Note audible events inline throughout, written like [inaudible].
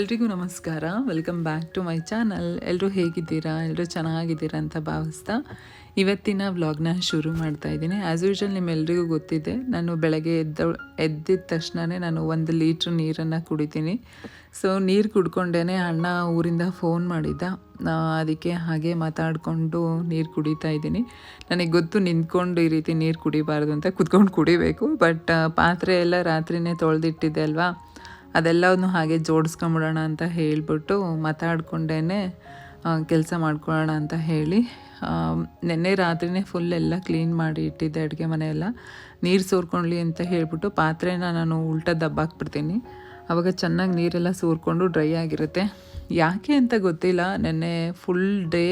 ಎಲ್ರಿಗೂ ನಮಸ್ಕಾರ. Welcome back to my channel ಎಲ್ಲರೂ ಹೇಗಿದ್ದೀರಾ? ಎಲ್ಲರೂ ಚೆನ್ನಾಗಿದ್ದೀರಾ ಅಂತ ಭಾವಿಸ್ತಾ ಇವತ್ತಿನ ವ್ಲಾಗ್ನ ಶುರು ಮಾಡ್ತಾ ಇದ್ದೀನಿ. ಆ್ಯಸ್ ಯೂಶಲ್ ನಿಮ್ಮೆಲ್ರಿಗೂ ಗೊತ್ತಿದೆ, ನಾನು ಬೆಳಗ್ಗೆ ಎದ್ದ, ಎದ್ದಿದ ತಕ್ಷಣವೇ ನಾನು ಒಂದು ಲೀಟ್ರ್ ನೀರನ್ನು ಕುಡಿತೀನಿ. ಸೊ ನೀರು ಕುಡ್ಕೊಂಡೇ ಅಣ್ಣ ಊರಿಂದ ಫೋನ್ ಮಾಡಿದ್ದ. ಅದಕ್ಕೆ ಹಾಗೆ ಮಾತಾಡಿಕೊಂಡು ನೀರು ಕುಡಿತಾ ಇದ್ದೀನಿ. ನನಗೆ ಗೊತ್ತು ನಿಂತ್ಕೊಂಡು ಈ ರೀತಿ ನೀರು ಕುಡಿಬಾರ್ದು ಅಂತ ಕುತ್ಕೊಂಡು ಕುಡಿಬೇಕು. ಬಟ್ ಪಾತ್ರೆ ಎಲ್ಲ ರಾತ್ರಿನೇ ತೊಳೆದಿಟ್ಟಿದ್ದೆ ಅಲ್ವಾ? ಅದೆಲ್ಲವನ್ನು ಹಾಗೆ ಜೋಡಿಸ್ಕೊಂಬಿಡೋಣ ಅಂತ ಹೇಳಿಬಿಟ್ಟು ಮಾತಾಡ್ಕೊಂಡೇ ಕೆಲಸ ಮಾಡ್ಕೊಳ್ಳೋಣ ಅಂತ ಹೇಳಿ ನಿನ್ನೆ ರಾತ್ರಿನೇ ಫುಲ್ ಎಲ್ಲ ಕ್ಲೀನ್ ಮಾಡಿ ಇಟ್ಟಿದ್ದೆ ಅಡುಗೆ ಮನೆಯೆಲ್ಲ. ನೀರು ಸೋರ್ಕೊಳ್ಳಿ ಅಂತ ಹೇಳಿಬಿಟ್ಟು ಪಾತ್ರೆನ ನಾನು ಉಲ್ಟ ದಬ್ಬ ಹಾಕ್ಬಿಡ್ತೀನಿ ಆವಾಗ ಚೆನ್ನಾಗಿ ನೀರೆಲ್ಲ ಸೋರ್ಕೊಂಡು ಡ್ರೈ ಆಗಿರುತ್ತೆ. ಯಾಕೆ ಅಂತ ಗೊತ್ತಿಲ್ಲ, ನೆನ್ನೆ ಫುಲ್ ಡೇ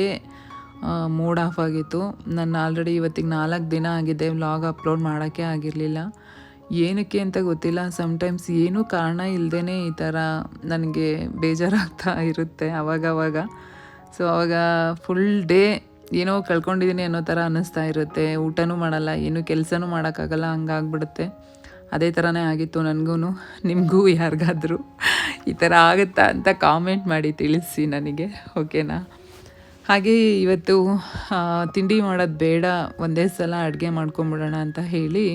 ಮೂಡ್ ಆಫ್ ಆಗಿತ್ತು. ನಾನು ಆಲ್ರೆಡಿ ಇವತ್ತಿಗೆ ನಾಲ್ಕು ದಿನ ಆಗಿದೆ ವ್ಲಾಗ್ ಅಪ್ಲೋಡ್ ಮಾಡೋಕ್ಕೆ ಆಗಿರಲಿಲ್ಲ. ಏನಕ್ಕೆ ಅಂತ ಗೊತ್ತಿಲ್ಲ. ಸಮ್ಟೈಮ್ಸ್ ಏನೂ ಕಾರಣ ಇಲ್ಲದೇ ಈ ಥರ ನನಗೆ ಬೇಜಾರಾಗ್ತಾ ಇರುತ್ತೆ ಅವಾಗವಾಗ. ಸೊ ಅವಾಗ ಫುಲ್ ಡೇ ಏನೋ ಕಳ್ಕೊಂಡಿದ್ದೀನಿ ಅನ್ನೋ ಥರ ಅನ್ನಿಸ್ತಾ ಇರುತ್ತೆ. ಊಟನೂ ಮಾಡಲ್ಲ, ಏನೂ ಕೆಲಸನೂ ಮಾಡೋಕ್ಕಾಗಲ್ಲ, ಹಂಗಾಗ್ಬಿಡುತ್ತೆ. ಅದೇ ಥರನೇ ಆಗಿತ್ತು ನನಗೂ ನಿಮಗೂ ಯಾರಿಗಾದರೂ ಈ ಥರ ಆಗುತ್ತಾ ಅಂತ ಕಾಮೆಂಟ್ ಮಾಡಿ ತಿಳಿಸಿ ನನಗೆ ಓಕೆನಾ ಹಾಗೆ ಇವತ್ತು ತಿಂಡಿ ಮಾಡೋದು ಬೇಡ, ಒಂದೇ ಸಲ ಅಡುಗೆ ಮಾಡ್ಕೊಂಬಿಡೋಣ ಅಂತ ಹೇಳಿ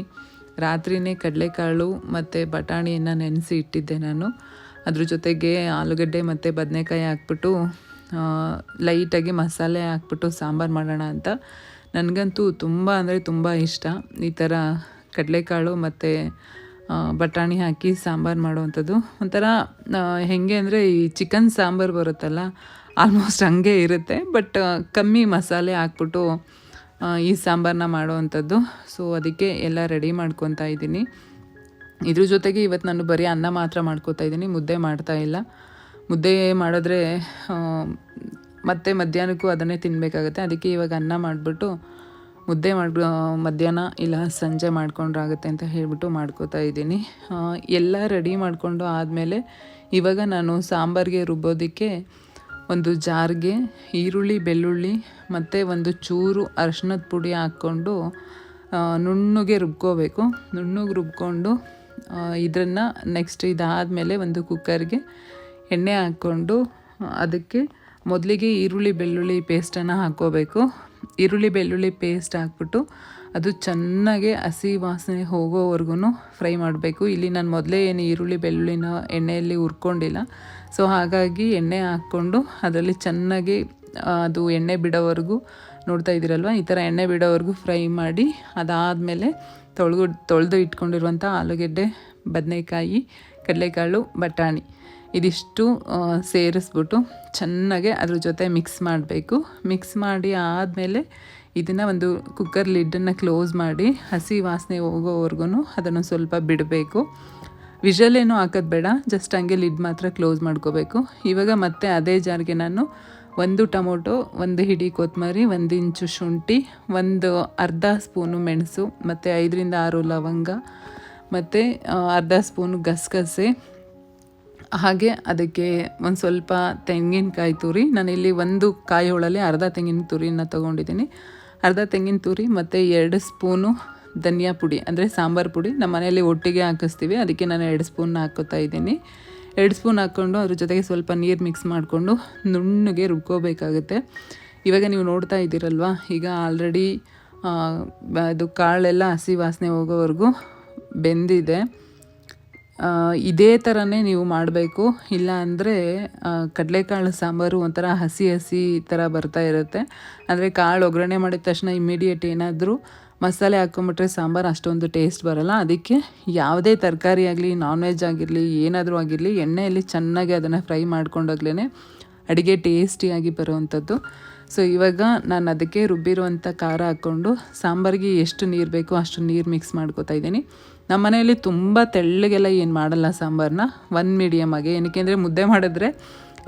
ರಾತ್ರಿನೇ ಕಡಲೆಕಾಳು ಮತ್ತು ಬಟಾಣಿಯನ್ನು ನೆನೆಸಿ ಇಟ್ಟಿದ್ದೆ ನಾನು. ಅದ್ರ ಜೊತೆಗೆ ಆಲೂಗಡ್ಡೆ ಮತ್ತು ಬದನೆಕಾಯಿ ಹಾಕ್ಬಿಟ್ಟು ಲೈಟಾಗಿ ಮಸಾಲೆ ಹಾಕ್ಬಿಟ್ಟು ಸಾಂಬಾರು ಮಾಡೋಣ ಅಂತ. ನನಗಂತೂ ತುಂಬ ಅಂದರೆ ತುಂಬ ಇಷ್ಟ. ಈ ಥರ ಕಡಲೆಕಾಳು ಮತ್ತು ಬಟಾಣಿ ಹಾಕಿ ಸಾಂಬಾರು ಮಾಡುವಂಥದ್ದು. ಒಂಥರ ಹೇಗೆ ಅಂದರೆ ಈ ಚಿಕನ್ ಸಾಂಬಾರು ಬರುತ್ತಲ್ಲ, ಆಲ್ಮೋಸ್ಟ್ ಹಂಗೆ ಇರುತ್ತೆ. ಬಟ್ ಕಮ್ಮಿ ಮಸಾಲೆ ಹಾಕ್ಬಿಟ್ಟು ಈ ಸಾಂಬಾರನ್ನ ಮಾಡುವಂಥದ್ದು. ಸೊ ಅದಕ್ಕೆ ಎಲ್ಲ ರೆಡಿ ಮಾಡ್ಕೊತಾ ಇದ್ದೀನಿ. ಇದ್ರ ಜೊತೆಗೆ ಇವತ್ತು ನಾನು ಬರೀ ಅನ್ನ ಮಾತ್ರ ಮಾಡ್ಕೋತಾ ಇದ್ದೀನಿ. ಮುದ್ದೆ ಮಾಡ್ತಾ ಇಲ್ಲ. ಮುದ್ದೆ ಮಾಡಿದ್ರೆ ಮತ್ತೆ ಮಧ್ಯಾಹ್ನಕ್ಕೂ ಅದನ್ನೇ ತಿನ್ನಬೇಕಾಗತ್ತೆ ಅದಕ್ಕೆ ಇವಾಗ ಅನ್ನ ಮಾಡಿಬಿಟ್ಟು ಮುದ್ದೆ ಮಾಡಿ ಮಧ್ಯಾಹ್ನ ಇಲ್ಲ ಸಂಜೆ ಮಾಡ್ಕೊಂಡ್ರಾಗತ್ತೆ ಅಂತ ಹೇಳಿಬಿಟ್ಟು ಮಾಡ್ಕೋತಾ ಇದ್ದೀನಿ. ಎಲ್ಲ ರೆಡಿ ಮಾಡಿಕೊಂಡು ಆದಮೇಲೆ ಇವಾಗ ನಾನು ಸಾಂಬಾರಿಗೆ ರುಬ್ಬೋದಕ್ಕೆ ಒಂದು ಜಾರ್ಗೆ ಈರುಳ್ಳಿ, ಬೆಳ್ಳುಳ್ಳಿ ಮತ್ತು ಒಂದು ಚೂರು ಅರಶಿನದ ಪುಡಿ ಹಾಕ್ಕೊಂಡು ನುಣ್ಣಗೆ ರುಬ್ಕೋಬೇಕು. ನುಣ್ಣಗೆ ರುಬ್ಕೊಂಡು ಇದನ್ನು ನೆಕ್ಸ್ಟ್ ಇದಾದಮೇಲೆ ಒಂದು ಕುಕ್ಕರ್ಗೆ ಎಣ್ಣೆ ಹಾಕ್ಕೊಂಡು, ಅದಕ್ಕೆ ಮೊದಲಿಗೆ ಈರುಳ್ಳಿ, ಬೆಳ್ಳುಳ್ಳಿ ಪೇಸ್ಟನ್ನು ಹಾಕ್ಕೋಬೇಕು. ಈರುಳ್ಳಿ, ಬೆಳ್ಳುಳ್ಳಿ ಪೇಸ್ಟ್ ಹಾಕ್ಬಿಟ್ಟು ಅದು ಚೆನ್ನಾಗಿ ಹಸಿ ವಾಸನೆ ಹೋಗೋವರೆಗೂ ಫ್ರೈ ಮಾಡಬೇಕು. ಇಲ್ಲಿ ನಾನು ಮೊದಲೇ ಏನು ಈರುಳ್ಳಿ, ಬೆಳ್ಳುಳ್ಳಿನ ಎಣ್ಣೆಯಲ್ಲಿ ಹುರ್ಕೊಂಡಿಲ್ಲ. ಸೊ ಹಾಗಾಗಿ ಎಣ್ಣೆ ಹಾಕ್ಕೊಂಡು ಅದರಲ್ಲಿ ಚೆನ್ನಾಗಿ ಅದು ಎಣ್ಣೆ ಬಿಡೋವರೆಗೂ ನೋಡ್ತಾ ಇದ್ದೀರಲ್ವ? ಈ ಥರ ಎಣ್ಣೆ ಬಿಡೋವರೆಗೂ ಫ್ರೈ ಮಾಡಿ ಅದಾದಮೇಲೆ ತೊಳೆದು ತೊಳೆದು ಇಟ್ಕೊಂಡಿರುವಂಥ ಆಲೂಗೆಡ್ಡೆ, ಬದನೆಕಾಯಿ, ಕಡಲೆಕಾಳು, ಬಟಾಣಿ. ಇದಿಷ್ಟು ಸೇರಿಸ್ಬಿಟ್ಟು ಚೆನ್ನಾಗೆ ಅದ್ರ ಜೊತೆ ಮಿಕ್ಸ್ ಮಾಡಬೇಕು. ಮಿಕ್ಸ್ ಮಾಡಿ ಆದಮೇಲೆ ಇದನ್ನು ಒಂದು ಕುಕ್ಕರ್ ಲಿಡ್ಡನ್ನು ಕ್ಲೋಸ್ ಮಾಡಿ ಹಸಿ ವಾಸನೆ ಹೋಗೋವರೆಗೂ ಅದನ್ನು ಸ್ವಲ್ಪ ಬಿಡಬೇಕು. ವಿಷಲ್ ಏನೂ ಹಾಕೋದು ಬೇಡ ಜಸ್ಟ್ ಹಂಗೆ ಲಿಡ್ ಮಾತ್ರ ಕ್ಲೋಸ್ ಮಾಡ್ಕೋಬೇಕು. ಇವಾಗ ಮತ್ತೆ ಅದೇ ಜಾರಿಗೆ ನಾನು ಒಂದು ಟೊಮೊಟೊ, ಒಂದು ಹಿಡಿ ಕೊತ್ತಂಬರಿ ಒಂದು ಇಂಚು ಶುಂಠಿ, ಒಂದು ಅರ್ಧ ಸ್ಪೂನು ಮೆಣಸು, ಮತ್ತು ಐದರಿಂದ ಆರು ಲವಂಗ, ಮತ್ತು ಅರ್ಧ ಸ್ಪೂನು ಗಸಗಸೆ ಹಾಗೆ ಅದಕ್ಕೆ ಒಂದು ಸ್ವಲ್ಪ ತೆಂಗಿನಕಾಯಿ ತುರಿ. ನಾನಿಲ್ಲಿ ಒಂದು ಕಾಯಿ ಹೋಳಲ್ಲಿ ಅರ್ಧ ತೆಂಗಿನ ತುರಿನ ತೊಗೊಂಡಿದ್ದೀನಿ. ಅರ್ಧ ತೆಂಗಿನ ತುರಿ ಮತ್ತು ಎರಡು ಸ್ಪೂನು ಧನಿಯಾ ಪುಡಿ, ಅಂದರೆ ಸಾಂಬಾರು ಪುಡಿ ನಮ್ಮ ಮನೆಯಲ್ಲಿ ಒಟ್ಟಿಗೆ ಹಾಕಿಸ್ತೀವಿ. ಅದಕ್ಕೆ ನಾನು ಎರಡು ಸ್ಪೂನ್ ಹಾಕೋತಾ ಇದ್ದೀನಿ. ಎರಡು ಸ್ಪೂನ್ ಹಾಕ್ಕೊಂಡು ಅದ್ರ ಜೊತೆಗೆ ಸ್ವಲ್ಪ ನೀರು ಮಿಕ್ಸ್ ಮಾಡಿಕೊಂಡು ನುಣ್ಣಗೆ ರುಬ್ಕೋಬೇಕಾಗುತ್ತೆ. ಇವಾಗ ನೀವು ನೋಡ್ತಾ ಇದ್ದೀರಲ್ವ, ಈಗ ಆಲ್ರೆಡಿ ಅದು ಕಾಳೆಲ್ಲ ಹಸಿ ವಾಸನೆ ಹೋಗೋವರೆಗೂ ಬೆಂದಿದೆ. ಇದೇ ಥರನೇ ನೀವು ಮಾಡಬೇಕು. ಇಲ್ಲ ಅಂದರೆ ಕಡಲೆಕಾಳು ಸಾಂಬಾರು ಒಂಥರ ಹಸಿ ಹಸಿ ಥರ ಬರ್ತಾ ಇರುತ್ತೆ. ಅಂದರೆ ಕಾಳು ಒಗ್ಗರಣೆ ಮಾಡಿದ ತಕ್ಷಣ ಇಮ್ಮಿಡಿಯೇಟ್ ಏನಾದರೂ ಮಸಾಲೆ ಹಾಕ್ಕೊಂಬಿಟ್ರೆ ಸಾಂಬಾರು ಅಷ್ಟೊಂದು ಟೇಸ್ಟ್ ಬರಲ್ಲ. ಅದಕ್ಕೆ ಯಾವುದೇ ತರಕಾರಿ ಆಗಲಿ ನಾನ್ ವೆಜ್ ಆಗಿರಲಿ, ಏನಾದರೂ ಆಗಿರಲಿ, ಎಣ್ಣೆಯಲ್ಲಿ ಚೆನ್ನಾಗಿ ಅದನ್ನು ಫ್ರೈ ಮಾಡ್ಕೊಂಡೋಗ್ಲೇ ಅಡುಗೆ ಟೇಸ್ಟಿಯಾಗಿ ಬರುವಂಥದ್ದು. ಸೊ ಇವಾಗ ನಾನು ಅದಕ್ಕೆ ರುಬ್ಬಿರುವಂಥ ಖಾರ ಹಾಕ್ಕೊಂಡು ಸಾಂಬಾರಿಗೆ ಎಷ್ಟು ನೀರು ಬೇಕೋ ಅಷ್ಟು ನೀರು ಮಿಕ್ಸ್ ಮಾಡ್ಕೋತಾ ಇದ್ದೀನಿ. ನಮ್ಮ ಮನೆಯಲ್ಲಿ ತುಂಬ ತೆಳ್ಳಗೆಲ್ಲ ಏನು ಮಾಡಲ್ಲ ಸಾಂಬಾರನ್ನ ಒನ್ ಮೀಡಿಯಮ್ ಆಗಿ. ಏನಕ್ಕೆ ಅಂದರೆ ಮುದ್ದೆ ಮಾಡಿದ್ರೆ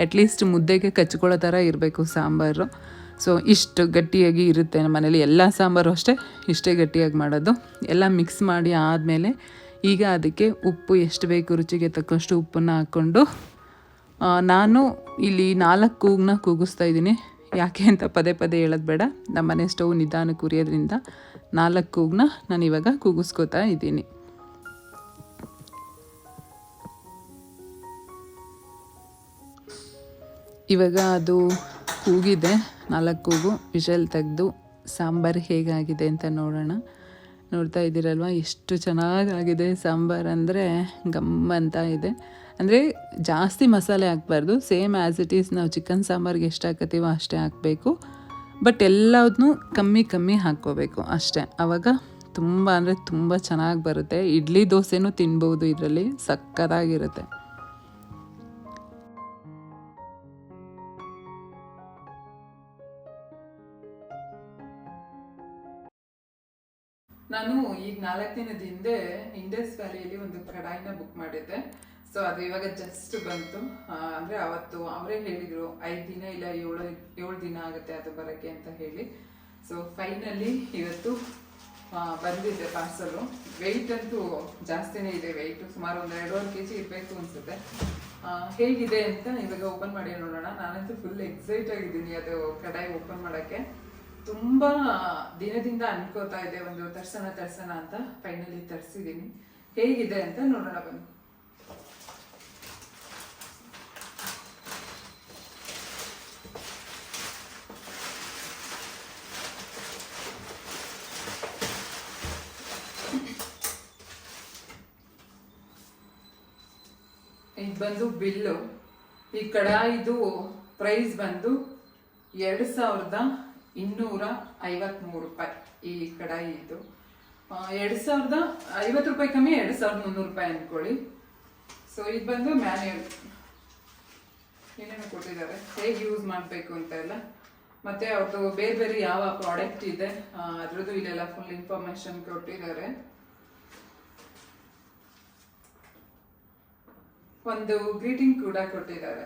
ಅಟ್ಲೀಸ್ಟ್ ಮುದ್ದೆಗೆ ಕಚ್ಕೊಳ್ಳೋ ಥರ ಇರಬೇಕು ಸಾಂಬಾರು. ಸೊ ಇಷ್ಟು ಗಟ್ಟಿಯಾಗಿ ಇರುತ್ತೆ ನಮ್ಮ ಮನೇಲಿ. ಎಲ್ಲ ಸಾಂಬಾರು ಅಷ್ಟೇ. ಇಷ್ಟೇ ಗಟ್ಟಿಯಾಗಿ ಮಾಡೋದು. ಎಲ್ಲ ಮಿಕ್ಸ್ ಮಾಡಿ ಆದಮೇಲೆ ಈಗ ಅದಕ್ಕೆ ಉಪ್ಪು ಎಷ್ಟು ಬೇಕು ರುಚಿಗೆ ತಕ್ಕಷ್ಟು ಉಪ್ಪನ್ನು ಹಾಕ್ಕೊಂಡು ನಾನು ಇಲ್ಲಿ ನಾಲ್ಕು ಕೂಗ್ನ ಕೂಗಿಸ್ತಾ ಇದ್ದೀನಿ. ಯಾಕೆ ಅಂತ ಪದೇ ಪದೇ ಹೇಳೋದು ಬೇಡ. ನಮ್ಮ ಮನೆ ಸ್ಟವ್ ನಿಧಾನಕ್ಕೆ ಉರಿಯೋದ್ರಿಂದ ನಾಲ್ಕು ಕೂಗನ್ನ ನಾನು ಇವಾಗ ಕೂಗಿಸ್ಕೋತಾ ಇದ್ದೀನಿ. ಇವಾಗ ಅದು ಕೂಗಿದೆ, ನಾಲ್ಕು ಕೂಗು, ವಿಷಲ್ ತೆಗೆದು, ಸಾಂಬಾರು ಹೇಗಾಗಿದೆ ಅಂತ ನೋಡೋಣ. ನೋಡ್ತಾ ಇದ್ದೀರಲ್ವ, ಎಷ್ಟು ಚೆನ್ನಾಗಾಗಿದೆ ಸಾಂಬಾರು ಅಂದರೆ, ಗಮ್ ಅಂತ ಇದೆ. ಅಂದರೆ ಜಾಸ್ತಿ ಮಸಾಲೆ ಹಾಕ್ಬಾರ್ದು, ಸೇಮ್ ಆ್ಯಸ್ ಇಟ್ ಈಸ್ ನಾವು ಚಿಕನ್ ಸಾಂಬಾರ್ಗೆ ಎಷ್ಟು ಹಾಕತ್ತೀವೋ ಅಷ್ಟೇ ಹಾಕಬೇಕು. ಬಟ್ ಎಲ್ಲದನ್ನೂ ಕಮ್ಮಿ ಕಮ್ಮಿ ಹಾಕ್ಕೋಬೇಕು ಅಷ್ಟೇ. ಆವಾಗ ತುಂಬ ಅಂದರೆ ತುಂಬ ಚೆನ್ನಾಗಿ ಬರುತ್ತೆ. ಇಡ್ಲಿ ದೋಸೆನೂ ತಿನ್ಬೋದು ಇದರಲ್ಲಿ, ಸಕ್ಕತ್ತಾಗಿರುತ್ತೆ. ನಾನು ಈಗ ನಾಲ್ಕು ದಿನದ ಹಿಂದೆ ಇಂಡಸ್ ವ್ಯಾಲಿಯಲ್ಲಿ ಒಂದು ಕಡಾಯಿನ ಬುಕ್ ಮಾಡಿದ್ದೆ. ಸೊ ಅದು ಇವಾಗ ಜಸ್ಟ್ ಬಂತು. ಅಂದರೆ ಅವತ್ತು ಅವರೇ ಹೇಳಿದರು, ಐದು ದಿನ ಇಲ್ಲ, ಏಳು ಏಳು ದಿನ ಆಗುತ್ತೆ ಅದು ಬರೋಕ್ಕೆ ಅಂತ ಹೇಳಿ. ಸೊ ಫೈನಲಿ ಇವತ್ತು ಬಂದಿದೆ ಪಾರ್ಸಲು ವೆಯ್ಟ್ ಅಂತೂ ಜಾಸ್ತಿನೇ ಇದೆ. ವೆಯ್ಟ್ ಸುಮಾರು ಒಂದು ಎರಡೂವರೆ ಕೆ ಜಿ ಇರಬೇಕು ಅನಿಸುತ್ತೆ. ಹೇಗಿದೆ ಅಂತ ಇವಾಗ ಓಪನ್ ಮಾಡಿ ನೋಡೋಣ. ನಾನಂತೂ ಫುಲ್ ಎಕ್ಸೈಟ್ ಆಗಿದ್ದೀನಿ ಅದು ಕಡಾಯಿ ಓಪನ್ ಮಾಡೋಕ್ಕೆ. ತುಂಬಾ ದಿನದಿಂದ ಅನ್ಕೋತಾ ಇದೆ ಒಂದು ತರ್ಸನ ತರ್ಸನ ಅಂತ ಫೈನಲಿ ತರಿಸಿದ್ದೀನಿ. ಹೇಗಿದೆ ಅಂತ ನೋಡೋಣ ಬನ್ನಿ. ಇದು ಬಂದು ಬಿಲ್ಲು. ಈ ಕಡಾಯಿದು ಪ್ರೈಸ್ ಬಂದು ಎರಡು ಸಾವಿರದ ಇನ್ನೂರ ಐವತ್ಮೂರು ರೂಪಾಯಿ ಈ ಕಡಾಯಿ ಇದು. ಎರಡು ಸಾವಿರದ ಐವತ್ತು ರೂಪಾಯಿ ಕಮ್ಮಿ, ಎರಡು ಸಾವಿರದ ಮುನ್ನೂರು ರೂಪಾಯಿ ಅಂದ್ಕೊಳ್ಳಿ. ಸೊ ಇದು ಬಂದು ಮ್ಯಾನ್ಯಲ್ ಏನೇನು ಕೊಟ್ಟಿದ್ದಾರೆ. ಹೇಗೆ ಯೂಸ್ ಮಾಡಬೇಕು ಅಂತ ಎಲ್ಲ. ಮತ್ತೆ ಅವ್ರದ್ದು ಬೇರೆ ಬೇರೆ ಯಾವ ಪ್ರಾಡಕ್ಟ್ ಇದೆ ಅದ್ರದ್ದು ಇಲ್ಲೆಲ್ಲ ಫುಲ್ ಇನ್ಫಾರ್ಮೇಶನ್ ಕೊಟ್ಟಿದ್ದಾರೆ. ಒಂದು ಗ್ರೀಟಿಂಗ್ ಕೂಡ ಕೊಟ್ಟಿದ್ದಾರೆ.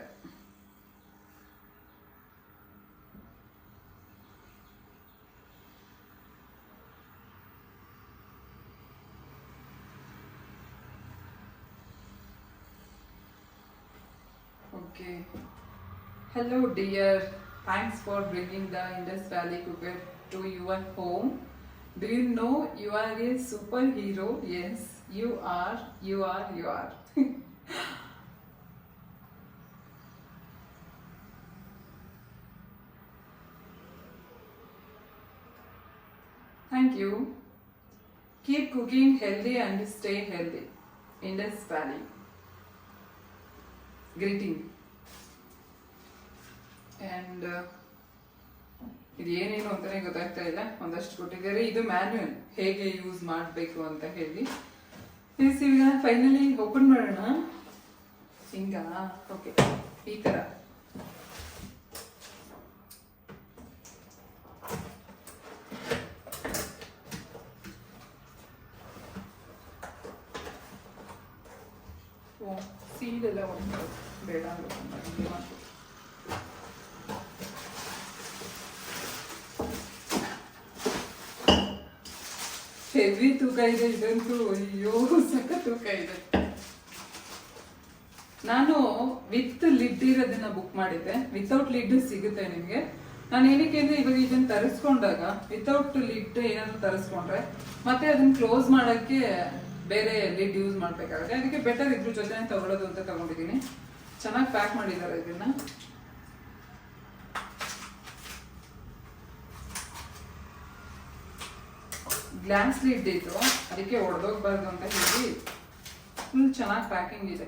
Okay. Hello dear. Thanks for bringing the Indus Valley cooker to your home. Do you know you are a superhero? Yes, you are. You are. You are. [laughs] Thank you. Keep cooking healthy and stay healthy. Indus Valley. Greeting. And ಇದು ಏನೇನು ಅಂತಾನೆ ಗೊತ್ತಾಗ್ತಾ ಇಲ್ಲ. ಒಂದಷ್ಟು ಕೊಟ್ಟಿದ್ದಾರೆ. ಇದು manual ಹೇಗೆ use ಮಾಡಬೇಕು ಅಂತ ಹೇಳಿ. ಪ್ಲೀಸ್ ಈಗ ಫೈನಲಿ ಓಪನ್ ಮಾಡೋಣ. ಹಿಂಗ ಓಕೆ ಈ ಥರ ಸೀಲೆಲ್ಲ ಒಂದು ಬೇಡ ಹೆವಿ ತೂಕ ಇದೆ, ಇದಂತೂ ಅಯ್ಯೋ ಸಖ ತೂಕ ಇದೆ. ನಾನು ವಿತ್ ಲಿಡ್ ಇರೋದನ್ನ ಬುಕ್ ಮಾಡಿದ್ದೆ. ವಿತೌಟ್ ಲಿಡ್ ಸಿಗುತ್ತೆ ನಿಮಗೆ. ನಾನು ಏನಕ್ಕೆ ಅಂದ್ರೆ ಇವಾಗ ಇದನ್ನ ತರಿಸ್ಕೊಂಡಾಗ ವಿತೌಟ್ ಲಿಡ್ ಏನಾದ್ರು ತರಿಸ್ಕೊಂಡ್ರೆ ಮತ್ತೆ ಅದನ್ನ ಕ್ಲೋಸ್ ಮಾಡೋಕ್ಕೆ ಬೇರೆ ಲಿಡ್ ಯೂಸ್ ಮಾಡ್ಬೇಕಾಗುತ್ತೆ. ಅದಕ್ಕೆ ಬೆಟರ್ ಇದ್ರ ಜೊತೆ ತಗೊಳ್ಳೋದು ಅಂತ ತಗೊಂಡಿದ್ದೀನಿ. ಚೆನ್ನಾಗಿ ಪ್ಯಾಕ್ ಮಾಡಿದ್ದಾರೆ ಇದನ್ನ. ಗ್ಲಾಸ್ ಲಿಡ್ ಇದು ಅದಕ್ಕೆ ಒಡೆದೋಗ್ಬಾರ್ದು ಅಂತ ಹೇಳಿ ಫುಲ್ ಚೆನ್ನಾಗಿ ಪ್ಯಾಕಿಂಗ್ ಇದೆ.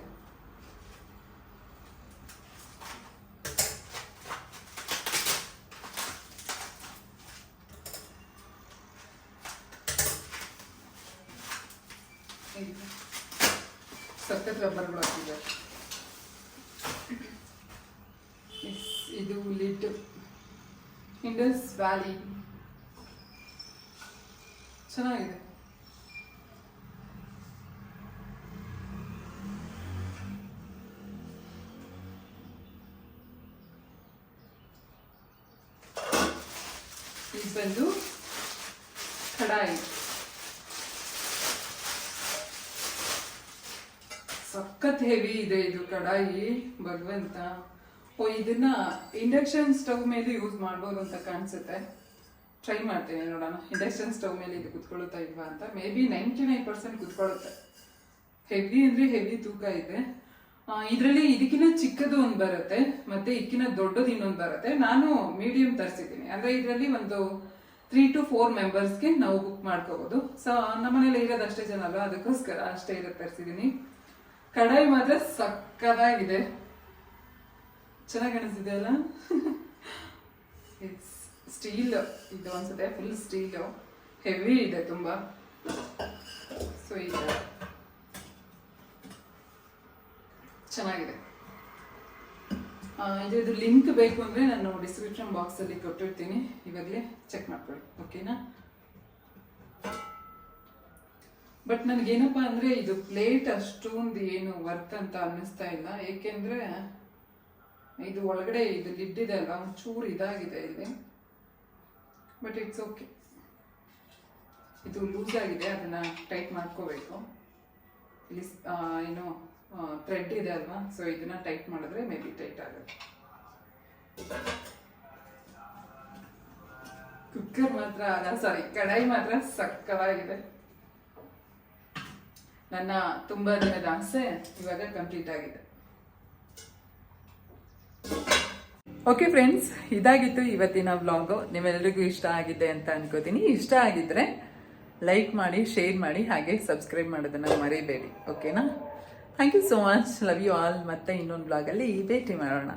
ಇದು ಸಖತ್ ರಬ್ಬರ್ಗಳು ಹಾಕಿದ್ದಾರೆ. Yes, ಇದು ಲಿಡ್. ಇಂಡಸ್ ವ್ಯಾಲಿ ಚೆನ್ನಾಗಿದೆ. ಇದು ಬಂದು ಕಡಾಯಿ. ಸಖತ್ ಹೆವಿ ಇದೆ ಇದು ಕಡಾಯಿ, ಭಗವಂತ. ಓ, ಇದನ್ನ ಇಂಡಕ್ಷನ್ ಸ್ಟವ್ ಮೇಲೆ ಯೂಸ್ ಮಾಡ್ಬೋದು ಅಂತ ಕಾಣಿಸುತ್ತೆ. ಟ್ರೈ ಮಾಡ್ತೀನಿ ನೋಡೋಣ ಇಂಡಕ್ಷನ್ ಸ್ಟವ್ ಮೇಲೆ ಇದು ಕುತ್ಕೊಳ್ಳುತ್ತಾ ಇಲ್ವಾ ಅಂತ. Maybe ninety nine percent ಕುತ್ಕೊಳ್ಳುತ್ತೆ. ಹೆವಿ ಅಂದರೆ ಹೆವಿ ತೂಕ ಇದೆ. ಇದರಲ್ಲಿ ಇದಕ್ಕಿಂತ ಚಿಕ್ಕದು ಒಂದು ಬರುತ್ತೆ, ಮತ್ತೆ ಇದಕ್ಕಿಂತ ದೊಡ್ಡದು ಇನ್ನೊಂದು ಬರುತ್ತೆ. ನಾನು ಮೀಡಿಯಂ ತರಿಸಿದ್ದೀನಿ. ಅಂದ್ರೆ ಇದರಲ್ಲಿ ಒಂದು ತ್ರೀ ಟು ಫೋರ್ ಮೆಂಬರ್ಸ್ಗೆ ನಾವು ಬುಕ್ ಮಾಡ್ಕೋಬಹುದು ಸೊ ನಮ್ಮನೇಲಿ ಇರೋದು ಅಷ್ಟೇ ಜನ ಅಲ್ವಾ? ಅದಕ್ಕೋಸ್ಕರ ಅಷ್ಟೇ ಇರೋದು ತರಿಸಿದ್ದೀನಿ. ಕಡಾಯಿ ಮಾತ್ರ ಸಕ್ಕದಾಗಿದೆ. ಚೆನ್ನಾಗಿ ಅನಿಸಿದೆ ಅಲ್ಲ? [laughs] ಇಟ್ಸ್ ಸ್ಟೀಲ್ ಇದು ಅನ್ಸುತ್ತೆ ಫುಲ್ ಸ್ಟೀಲು ಹೆವಿ ಇದೆ ತುಂಬಾ. ಸೊ ಈಗ ಚೆನ್ನಾಗಿದೆ. ಇದು ಇದು ಲಿಂಕ್ ಬೇಕು ಅಂದರೆ ನಾನು ಡಿಸ್ಕ್ರಿಪ್ಷನ್ ಬಾಕ್ಸಲ್ಲಿ ಕೊಟ್ಟಿರ್ತೀನಿ. ಇವಾಗಲೇ ಚೆಕ್ ಮಾಡ್ಕೊಳ್ಳಿ ಓಕೆನಾ ಬಟ್ ನನಗೇನಪ್ಪ ಅಂದರೆ ಇದು ಪ್ಲೇಟ್ ಅಷ್ಟೊಂದು ಏನು ವರ್ತ್ ಅಂತ ಅನ್ನಿಸ್ತಾ ಇಲ್ಲ. ಏಕೆಂದರೆ ಇದು ಒಳಗಡೆ ಇದು ಲಿಡ್ ಇದೆ ಅಲ್ವಾ? ಒಂಚೂರು ಇದಾಗಿದೆ ಇಲ್ಲಿ. ಬಟ್ ಇಟ್ಸ್ ಓಕೆ ಇದು ಲೂಸ್ ಆಗಿದೆ, ಅದನ್ನ ಟೈಟ್ ಮಾಡ್ಕೋಬೇಕು. ಇಲ್ಲಿ ಏನು ಥ್ರೆಡ್ ಇದೆ ಅಲ್ವಾ? ಸೊ ಇದನ್ನ ಟೈಟ್ ಮಾಡಿದ್ರೆ ಮೇ ಬಿ ಟೈಟ್ ಆಗುತ್ತೆ. ಕುಕ್ಕರ್ ಮಾತ್ರ ಸಾರಿ ಕಡಾಯಿ ಮಾತ್ರ ಸಕ್ಕವಾಗಿದೆ ನನ್ನ ತುಂಬಾ ದಿನದ ಆಸೆ ಇವಾಗ ಕಂಪ್ಲೀಟ್ ಆಗಿದೆ. ಓಕೆ ಫ್ರೆಂಡ್ಸ್ ಇದಾಗಿತ್ತು ಇವತ್ತಿನ ವ್ಲಾಗು ನಿಮ್ಮೆಲ್ಲರಿಗೂ ಇಷ್ಟ ಆಗಿದೆ ಅಂತ ಅನ್ಕೋತೀನಿ. ಇಷ್ಟ ಆಗಿದ್ರೆ ಲೈಕ್ ಮಾಡಿ ಶೇರ್ ಮಾಡಿ, ಹಾಗೆ ಸಬ್ಸ್ಕ್ರೈಬ್ ಮಾಡೋದನ್ನ ಮರೀಬೇಡಿ. ಓಕೆನಾ thank you so much love you all ಮತ್ತೆ ಇನ್ನೊಂದು ಬ್ಲಾಗಲ್ಲಿ ಭೇಟಿ ಮಾಡೋಣ.